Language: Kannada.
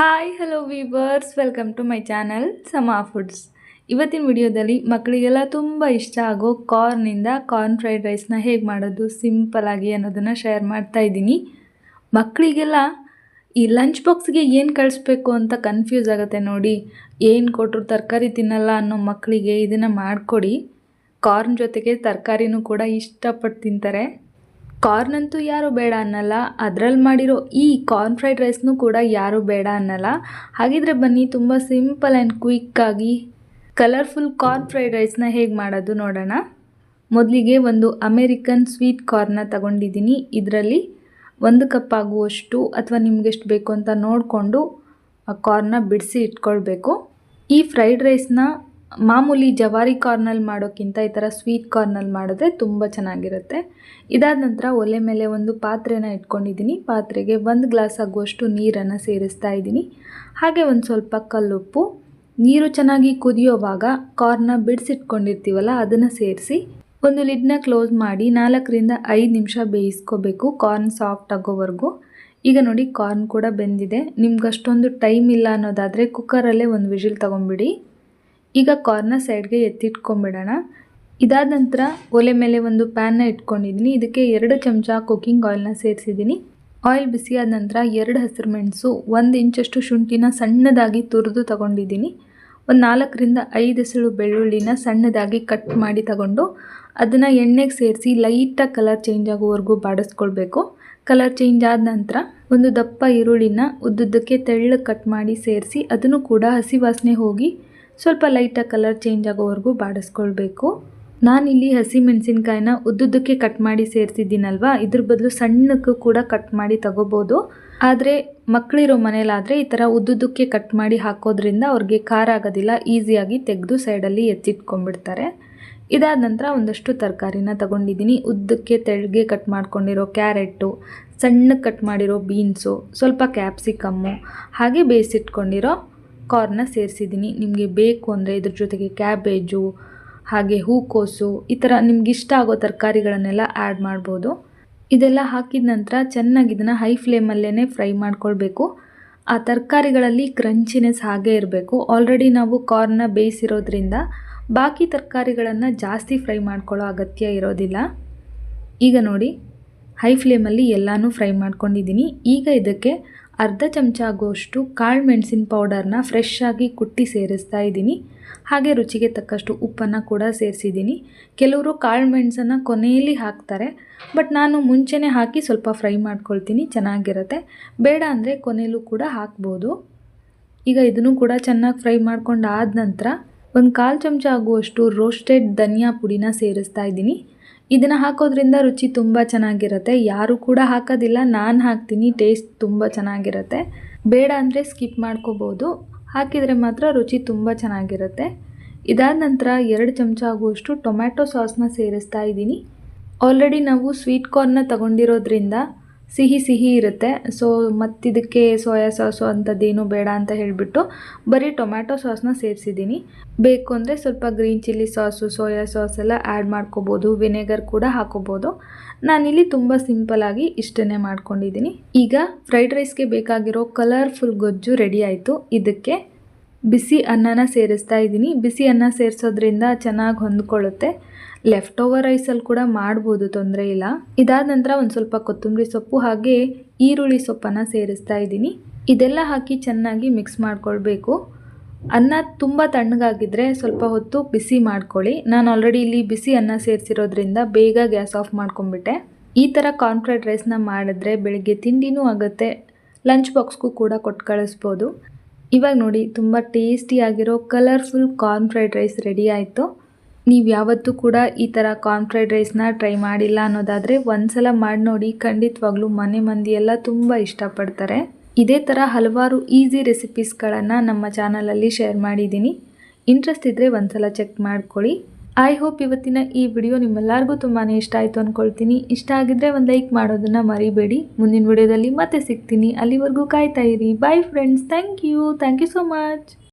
Hi hello viewers welcome to my channel Sama foods ಇವತ್ತಿನ ವಿಡಿಯೋದಲ್ಲಿ ಮಕ್ಕಳಿಗೆಲ್ಲ ತುಂಬ ಇಷ್ಟ ಆಗೋ ಕಾರ್ನಿಂದ ಕಾರ್ನ್ ಫ್ರೈಡ್ ರೈಸ್ನ ಹೇಗೆ ಮಾಡೋದು ಸಿಂಪಲ್ ಆಗಿ ಅನ್ನೋದನ್ನು ಶೇರ್ ಮಾಡ್ತಾ ಇದ್ದೀನಿ. ಮಕ್ಕಳಿಗೆಲ್ಲ ಈ ಲಂಚ್ ಬಾಕ್ಸ್ಗೆ ಏನು ಕಳಿಸ್ಬೇಕು ಅಂತ ಕನ್ಫ್ಯೂಸ್ ಆಗುತ್ತೆ ನೋಡಿ. ಏನು ಕೊಟ್ಟರು ತರಕಾರಿ ತಿನ್ನಲ್ಲ ಅನ್ನೋ ಮಕ್ಕಳಿಗೆ ಇದನ್ನು ಮಾಡಿಕೊಡಿ. ಕಾರ್ನ್ ಜೊತೆಗೆ ತರಕಾರಿನೂ ಕೂಡ ಇಷ್ಟಪಟ್ಟು ತಿಂತಾರೆ. ಕಾರ್ನ್ ಅಂತೂ ಯಾರು ಬೇಡ ಅನ್ನಲ್ಲ ಅದರಲ್ಲಿ ಮಾಡಿರೋ ಈ ಕಾರ್ನ್ ಫ್ರೈಡ್ ರೈಸ್ನೂ ಕೂಡ ಯಾರು ಬೇಡ ಅನ್ನಲ್ಲ. ಹಾಗಿದ್ರೆ ಬನ್ನಿ, ತುಂಬ ಸಿಂಪಲ್ ಆ್ಯಂಡ್ ಕ್ವಿಕ್ಕಾಗಿ ಕಲರ್ಫುಲ್ ಕಾರ್ನ್ ಫ್ರೈಡ್ ರೈಸ್ನ ಹೇಗೆ ಮಾಡೋದು ನೋಡೋಣ. ಮೊದಲಿಗೆ ಒಂದು ಅಮೇರಿಕನ್ ಸ್ವೀಟ್ ಕಾರ್ನ ತಗೊಂಡಿದ್ದೀನಿ. ಇದರಲ್ಲಿ ಒಂದು ಕಪ್ ಆಗುವಷ್ಟು ಅಥವಾ ನಿಮಗೆಷ್ಟು ಬೇಕು ಅಂತ ನೋಡಿಕೊಂಡು ಆ ಕಾರ್ನ ಬಿಡಿಸಿ ಇಟ್ಕೊಳ್ಬೇಕು. ಈ ಫ್ರೈಡ್ ರೈಸ್ನ ಮಾಮೂಲಿ ಜವಾರಿ ಕಾರ್ನಲ್ಲಿ ಮಾಡೋಕ್ಕಿಂತ ಈ ಥರ ಸ್ವೀಟ್ ಕಾರ್ನಲ್ಲಿ ಮಾಡಿದ್ರೆ ತುಂಬ ಚೆನ್ನಾಗಿರುತ್ತೆ. ಇದಾದ ನಂತರ ಒಲೆ ಮೇಲೆ ಒಂದು ಪಾತ್ರೆನ ಇಟ್ಕೊಂಡಿದ್ದೀನಿ. ಪಾತ್ರೆಗೆ ಒಂದು ಗ್ಲಾಸ್ ಆಗುವಷ್ಟು ನೀರನ್ನು ಸೇರಿಸ್ತಾ ಇದ್ದೀನಿ. ಹಾಗೆ ಒಂದು ಸ್ವಲ್ಪ ಕಲ್ಲುಪ್ಪು, ನೀರು ಚೆನ್ನಾಗಿ ಕುದಿಯೋವಾಗ ಕಾರ್ನ ಬಿಡಿಸಿಟ್ಕೊಂಡಿರ್ತೀವಲ್ಲ, ಅದನ್ನು ಸೇರಿಸಿ ಒಂದು ಲಿಡ್ನ ಕ್ಲೋಸ್ ಮಾಡಿ ನಾಲ್ಕರಿಂದ ಐದು ನಿಮಿಷ ಬೇಯಿಸ್ಕೋಬೇಕು. ಕಾರ್ನ್ ಸಾಫ್ಟ್ ಆಗೋವರೆಗೂ. ಈಗ ನೋಡಿ ಕಾರ್ನ್ ಕೂಡ ಬೆಂದಿದೆ. ನಿಮ್ಗೆ ಅಷ್ಟೊಂದು ಟೈಮ್ ಇಲ್ಲ ಅನ್ನೋದಾದರೆ ಕುಕ್ಕರಲ್ಲೇ ಒಂದು ವಿಷಿಲ್ ತೊಗೊಂಬಿಡಿ ಈಗ ಕಾರ್ನ ಸೈಡ್ಗೆ ಎತ್ತಿಟ್ಕೊಂಡ್ಬಿಡೋಣ ಇದಾದ ನಂತರ ಒಲೆ ಮೇಲೆ ಒಂದು ಪ್ಯಾನ್ನ ಇಟ್ಕೊಂಡಿದ್ದೀನಿ ಇದಕ್ಕೆ ಎರಡು ಚಮಚ ಕುಕ್ಕಿಂಗ್ ಆಯಿಲ್ನ ಸೇರಿಸಿದ್ದೀನಿ ಆಯಿಲ್ ಬಿಸಿಯಾದ ನಂತರ ಎರಡು ಹಸಿರು ಮೆಣಸು, ಒಂದು ಇಂಚಷ್ಟು ಶುಂಠಿನ ಸಣ್ಣದಾಗಿ ತುರಿದು ತಗೊಂಡಿದ್ದೀನಿ ಒಂದು ನಾಲ್ಕರಿಂದ ಐದು ಹೆಸರು ಬೆಳ್ಳುಳ್ಳಿನ ಸಣ್ಣದಾಗಿ ಕಟ್ ಮಾಡಿ ತಗೊಂಡು ಅದನ್ನು ಎಣ್ಣೆಗೆ ಸೇರಿಸಿ ಲೈಟಾಗಿ ಕಲರ್ ಚೇಂಜ್ ಆಗೋವರೆಗೂ ಬಾಡಿಸ್ಕೊಳ್ಬೇಕು. ಕಲರ್ ಚೇಂಜ್ ಆದ ನಂತರ ಒಂದು ದಪ್ಪ ಈರುಳ್ಳಿನ ಉದ್ದುದ್ದಕ್ಕೆ ತೆಳ್ಳಗೆ ಕಟ್ ಮಾಡಿ ಸೇರಿಸಿ ಅದನ್ನು ಕೂಡ ಹಸಿ ವಾಸನೆ ಹೋಗಿ ಸ್ವಲ್ಪ ಲೈಟಾಗಿ ಕಲರ್ ಚೇಂಜ್ ಆಗೋವರೆಗೂ ಬಾಡಿಸ್ಕೊಳ್ಬೇಕು. ನಾನಿಲ್ಲಿ ಹಸಿ ಮೆಣಸಿನ್ಕಾಯಿನ ಉದ್ದುದ್ದಕ್ಕೆ ಕಟ್ ಮಾಡಿ ಸೇರಿಸಿದ್ದೀನಲ್ವಾ? ಇದ್ರ ಬದಲು ಸಣ್ಣಕ್ಕೂ ಕೂಡ ಕಟ್ ಮಾಡಿ ತಗೋಬೋದು. ಆದರೆ ಮಕ್ಕಳಿರೋ ಮನೇಲಾದರೆ ಈ ಥರ ಉದ್ದುದ್ದಕ್ಕೆ ಕಟ್ ಮಾಡಿ ಹಾಕೋದ್ರಿಂದ ಅವ್ರಿಗೆ ಖಾರ ಆಗೋದಿಲ್ಲ ಈಸಿಯಾಗಿ ತೆಗೆದು ಸೈಡಲ್ಲಿ ಎತ್ತಿಟ್ಕೊಂಡ್ಬಿಡ್ತಾರೆ. ಇದಾದ ನಂತರ ಒಂದಷ್ಟು ತರಕಾರಿನ ತಗೊಂಡಿದ್ದೀನಿ. ಉದ್ದಕ್ಕೆ ತೆಳ್ಳಗೆ ಕಟ್ ಮಾಡ್ಕೊಂಡಿರೋ ಕ್ಯಾರೆಟು ಸಣ್ಣಕ್ಕೆ ಕಟ್ ಮಾಡಿರೋ ಬೀನ್ಸು ಸ್ವಲ್ಪ ಕ್ಯಾಪ್ಸಿಕಮ್ಮು ಹಾಗೆ ಬೇಯಿಸಿಟ್ಕೊಂಡಿರೋ ಕಾರ್ನ ಸೇರಿಸಿದ್ದೀನಿ. ನಿಮಗೆ ಬೇಕು ಅಂದರೆ ಇದ್ರ ಜೊತೆಗೆ ಕ್ಯಾಬೇಜು ಹಾಗೆ ಹೂಕೋಸು, ಈ ಥರ ನಿಮ್ಗೆ ಇಷ್ಟ ಆಗೋ ತರಕಾರಿಗಳನ್ನೆಲ್ಲ ಆ್ಯಡ್ ಮಾಡ್ಬೋದು. ಇದೆಲ್ಲ ಹಾಕಿದ ನಂತರ ಚೆನ್ನಾಗಿ ಇದನ್ನು ಹೈ ಫ್ಲೇಮಲ್ಲೇ ಫ್ರೈ ಮಾಡ್ಕೊಳ್ಬೇಕು. ಆ ತರಕಾರಿಗಳಲ್ಲಿ ಕ್ರಂಚಿನೆಸ್ ಹಾಗೇ ಇರಬೇಕು. ಆಲ್ರೆಡಿ ನಾವು ಕಾರ್ನ ಬೇಯಿಸಿರೋದ್ರಿಂದ ಬಾಕಿ ತರಕಾರಿಗಳನ್ನು ಜಾಸ್ತಿ ಫ್ರೈ ಮಾಡ್ಕೊಳ್ಳೋ ಅಗತ್ಯ ಇರೋದಿಲ್ಲ. ಈಗ ನೋಡಿ ಹೈ ಫ್ಲೇಮಲ್ಲಿ ಎಲ್ಲನೂ ಫ್ರೈ ಮಾಡ್ಕೊಂಡಿದ್ದೀನಿ. ಈಗ ಇದಕ್ಕೆ ಅರ್ಧ ಚಮಚ ಆಗುವಷ್ಟು ಕಾಳು ಮೆಣಸಿನ ಪೌಡರ್ನ ಫ್ರೆಶ್ ಆಗಿ ಕುಟ್ಟಿ ಸೇರಿಸ್ತಾ ಇದ್ದೀನಿ. ಹಾಗೆ ರುಚಿಗೆ ತಕ್ಕಷ್ಟು ಉಪ್ಪನ್ನು ಕೂಡ ಸೇರಿಸಿದ್ದೀನಿ. ಕೆಲವರು ಕಾಳು ಮೆಣಸನ್ನು ಕೊನೆಯಲ್ಲಿ ಹಾಕ್ತಾರೆ, ಬಟ್ ನಾನು ಮುಂಚೆನೇ ಹಾಕಿ ಸ್ವಲ್ಪ ಫ್ರೈ ಮಾಡ್ಕೊಳ್ತೀನಿ, ಚೆನ್ನಾಗಿರುತ್ತೆ. ಬೇಡ ಅಂದರೆ ಕೊನೆಯಲ್ಲೂ ಕೂಡ ಹಾಕ್ಬೋದು. ಈಗ ಇದನ್ನು ಕೂಡ ಚೆನ್ನಾಗಿ ಫ್ರೈ ಮಾಡ್ಕೊಂಡು ಆದ ನಂತರ ಒಂದು ಕಾಲು ಚಮಚ ಆಗುವಷ್ಟು ರೋಸ್ಟೆಡ್ ಧನಿಯಾ ಪುಡಿನ ಸೇರಿಸ್ತಾ ಇದ್ದೀನಿ. ಇದನ್ನು ಹಾಕೋದ್ರಿಂದ ರುಚಿ ತುಂಬ ಚೆನ್ನಾಗಿರುತ್ತೆ. ಯಾರು ಕೂಡ ಹಾಕೋದಿಲ್ಲ, ನಾನು ಹಾಕ್ತೀನಿ ಟೇಸ್ಟ್ ತುಂಬ ಚೆನ್ನಾಗಿರುತ್ತೆ. ಬೇಡ ಅಂದರೆ ಸ್ಕಿಪ್ ಮಾಡ್ಕೋಬೋದು. ಹಾಕಿದರೆ ಮಾತ್ರ ರುಚಿ ತುಂಬ ಚೆನ್ನಾಗಿರುತ್ತೆ. ಇದಾದ ನಂತರ ಎರಡು ಚಮಚ ಆಗುವಷ್ಟು ಟೊಮ್ಯಾಟೊ ಸಾಸ್ನ ಸೇರಿಸ್ತಾ ಇದ್ದೀನಿ. ಆಲ್ರೆಡಿ ನಾವು ಸ್ವೀಟ್ ಕಾರ್ನ್ನ ತಗೊಂಡಿರೋದ್ರಿಂದ ಸಿಹಿ ಸಿಹಿ ಇರುತ್ತೆ. ಸೊ ಮತ್ತಿದಕ್ಕೆ ಸೋಯಾ ಸಾಸು ಅಂಥದ್ದೇನು ಬೇಡ ಅಂತ ಹೇಳಿಬಿಟ್ಟು ಬರೀ ಟೊಮ್ಯಾಟೊ ಸಾಸ್ನ ಸೇರಿಸಿದ್ದೀನಿ. ಬೇಕು ಅಂದರೆ ಸ್ವಲ್ಪ green chilli sauce, soya sauce ಎಲ್ಲ ಆ್ಯಡ್ ಮಾಡ್ಕೋಬೋದು. ವಿನೆಗರ್ ಕೂಡ ಹಾಕೋಬೋದು. ನಾನಿಲ್ಲಿ ತುಂಬ ಸಿಂಪಲಾಗಿ ಇಷ್ಟನ್ನೇ ಮಾಡ್ಕೊಂಡಿದ್ದೀನಿ. ಈಗ ಫ್ರೈಡ್ ರೈಸ್ಗೆ ಬೇಕಾಗಿರೋ ಕಲರ್ಫುಲ್ ಗೊಜ್ಜು ರೆಡಿ ಆಯಿತು. ಇದಕ್ಕೆ ಬಿಸಿ ಅನ್ನನ ಸೇರಿಸ್ತಾ ಇದ್ದೀನಿ. ಬಿಸಿ ಅನ್ನ ಸೇರಿಸೋದ್ರಿಂದ ಚೆನ್ನಾಗಿ ಹೊಂದ್ಕೊಳ್ಳುತ್ತೆ. ಲೆಫ್ಟ್ ಓವರ್ ರೈಸಲ್ಲಿ ಕೂಡ ಮಾಡ್ಬೋದು ತೊಂದರೆ ಇಲ್ಲ. ಇದಾದ ನಂತರ ಒಂದು ಸ್ವಲ್ಪ ಕೊತ್ತಂಬರಿ ಸೊಪ್ಪು ಹಾಗೆ ಈರುಳ್ಳಿ ಸೊಪ್ಪನ್ನು ಸೇರಿಸ್ತಾ ಇದ್ದೀನಿ. ಇದೆಲ್ಲ ಹಾಕಿ ಚೆನ್ನಾಗಿ ಮಿಕ್ಸ್ ಮಾಡ್ಕೊಳ್ಬೇಕು. ಅನ್ನ ತುಂಬ ತಣ್ಣಗಾಗಿದ್ದರೆ ಸ್ವಲ್ಪ ಹೊತ್ತು ಬಿಸಿ ಮಾಡ್ಕೊಳ್ಳಿ. ನಾನು ಆಲ್ರೆಡಿ ಇಲ್ಲಿ ಬಿಸಿ ಅನ್ನ ಸೇರಿಸಿರೋದ್ರಿಂದ ಬೇಗ ಗ್ಯಾಸ್ ಆಫ್ ಮಾಡ್ಕೊಂಬಿಟ್ಟೆ ಈ ಥರ ಕಾರ್ನ್ ಫ್ರೈಡ್ ರೈಸ್ನ ಮಾಡಿದ್ರೆ ಬೆಳಗ್ಗೆ ತಿಂಡಿನೂ ಆಗುತ್ತೆ ಲಂಚ್ ಬಾಕ್ಸ್ಗೂ ಕೂಡ ಕೊಟ್ಟು ಕಳಿಸ್ಬೋದು. ಇವಾಗ ನೋಡಿ, ತುಂಬ ಟೇಸ್ಟಿಯಾಗಿರೋ colourful corn fried rice ready ಆಯಿತು. ನೀವು ಯಾವತ್ತೂ ಕೂಡ ಈ ಥರ ಕಾರ್ನ್ ಫ್ರೈಡ್ ರೈಸ್ನ ಟ್ರೈ ಮಾಡಿಲ್ಲ ಅನ್ನೋದಾದರೆ ಒಂದ್ಸಲ ಮಾಡಿ ನೋಡಿ ಖಂಡಿತವಾಗ್ಲೂ ಮನೆ ಮಂದಿ ಎಲ್ಲ ತುಂಬ ಇಷ್ಟಪಡ್ತಾರೆ. ಇದೇ ಥರ ಹಲವಾರು ಈಸಿ ರೆಸಿಪೀಸ್ಗಳನ್ನು ನಮ್ಮ ಚಾನಲಲ್ಲಿ ಶೇರ್ ಮಾಡಿದ್ದೀನಿ. ಇಂಟ್ರೆಸ್ಟ್ ಇದ್ದರೆ ಒಂದ್ಸಲ ಚೆಕ್ ಮಾಡ್ಕೊಳ್ಳಿ. ಐ ಹೋಪ್ ಇವತ್ತಿನ ಈ ವಿಡಿಯೋ ನಿಮ್ಮೆಲ್ಲರಿಗೂ ತುಂಬಾ ಇಷ್ಟ ಆಯಿತು ಅಂದ್ಕೊಳ್ತೀನಿ ಇಷ್ಟ ಆಗಿದ್ದರೆ ಒಂದು ಲೈಕ್ ಮಾಡೋದನ್ನು ಮರಿಬೇಡಿ. ಮುಂದಿನ ವಿಡಿಯೋದಲ್ಲಿ ಮತ್ತೆ ಸಿಗ್ತೀನಿ. ಅಲ್ಲಿವರೆಗೂ ಕಾಯ್ತಾ ಇರಿ. Bye friends thank you thank you so much